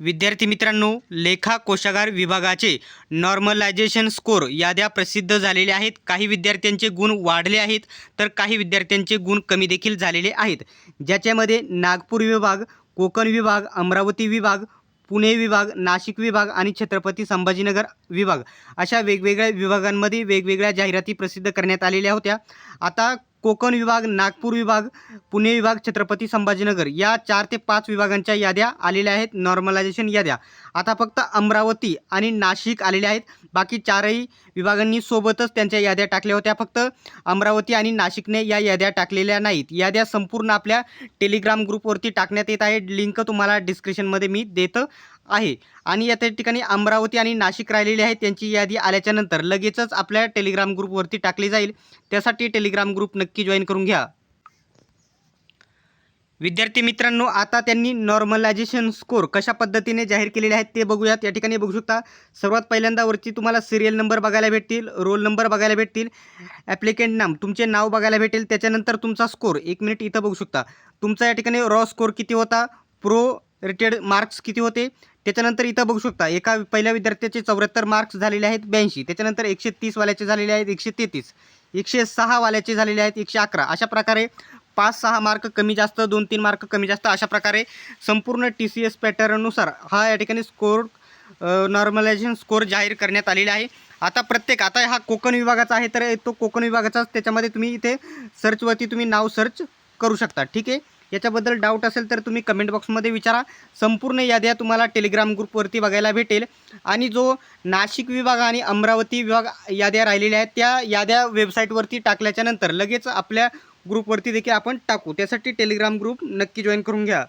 विद्यार्थी मित्रांनो लेखा कोशागार विभागाचे नॉर्मलायझेशन स्कोर याद्या प्रसिद्ध झालेल्या आहेत. काही विद्यार्थ्यांचे गुण वाढले आहेत तर काही विद्यार्थ्यांचे गुण कमी देखील झालेले आहेत. ज्याच्यामध्ये नागपूर विभाग कोकण विभाग अमरावती विभाग पुणे विभाग नाशिक विभाग आणि छत्रपती संभाजीनगर विभाग अशा वेगवेगळ्या विभागांमध्ये वेगवेगळ्या जाहिराती प्रसिद्ध करण्यात आलेल्या होत्या. आता कोकण विभाग नागपूर विभाग पुणे विभाग छत्रपती संभाजीनगर या चार ते पाच विभागांच्या याद्या आलेल्या आहेत नॉर्मलायझेशन याद्या. आता फक्त अमरावती आणि नाशिक आलेल्या आहेत. बाकी चारही विभागांनी सोबतच त्यांच्या याद्या टाकल्या होत्या. फक्त अमरावती आणि नाशिकने या याद्या टाकलेल्या नाहीत. याद्या संपूर्ण आपल्या टेलिग्राम ग्रुपवरती टाकण्यात येत आहे लिंक तुम्हाला डिस्क्रिप्शनमध्ये मी देत. आहे. आणि या त्या ठिकाणी अमरावती आणि नाशिक राहिलेले आहेत त्यांची यादी आल्याच्यानंतर लगेचच आपल्या टेलिग्राम ग्रुपवरती टाकली जाईल. त्यासाठी टेलिग्राम ग्रुप नक्की जॉईन करून घ्या. विद्यार्थी मित्रांनो आता त्यांनी नॉर्मलायझेशन स्कोर कशा पद्धतीने जाहीर केलेले आहेत ते बघूयात. या ठिकाणी बघू शकता सर्वात पहिल्यांदा वरती तुम्हाला सिरियल नंबर बघायला भेटतील रोल नंबर बघायला भेटतील ॲप्लिकेंट नाम तुमचे नाव बघायला भेटेल त्याच्यानंतर तुमचा स्कोर एक मिनिट इथं बघू शकता. तुमचा या ठिकाणी रॉ स्कोर किती होता? प्रो रेटेड मार्क्स किती होते? त्याच्यानंतर इथं बघू शकता एका पहिल्या विद्यार्थ्याचे चौऱ्याहत्तर मार्क्स झालेले आहेत ब्याऐंशी. त्याच्यानंतर एकशे तीसवाल्याचे झालेले आहेत एकशे तेहतीस एकशे सहावाल्याचे झालेले आहेत एकशे अकरा अशा प्रकारे पाच सहा मार्क कमी जास्त दोन तीन मार्क कमी जास्त अशा प्रकारे संपूर्ण टी सी एस पॅटर्ननुसार हा या ठिकाणी स्कोर नॉर्मलायझेशन स्कोर जाहीर करण्यात आलेला आहे. आता प्रत्येक आता हा कोकण विभागाचा आहे तर तो कोकण विभागाचाच त्याच्यामध्ये तुम्ही इथे सर्चवरती तुम्ही नाव सर्च करू शकता. ठीक आहे? याच्याबद्दल डाऊट असेल तर तुम्ही कमेंट बॉक्समध्ये विचारा. संपूर्ण याद्या तुम्हाला टेलिग्राम ग्रुपवरती बघायला भेटेल. आणि जो नाशिक विभाग आणि अमरावती विभाग याद्या राहिलेल्या आहेत त्या याद्या वेबसाईटवरती टाकल्याच्यानंतर लगेच आपल्या ग्रुपवरती देखील आपण टाकू. त्यासाठी टेलिग्राम ग्रुप नक्की जॉईन करून घ्या.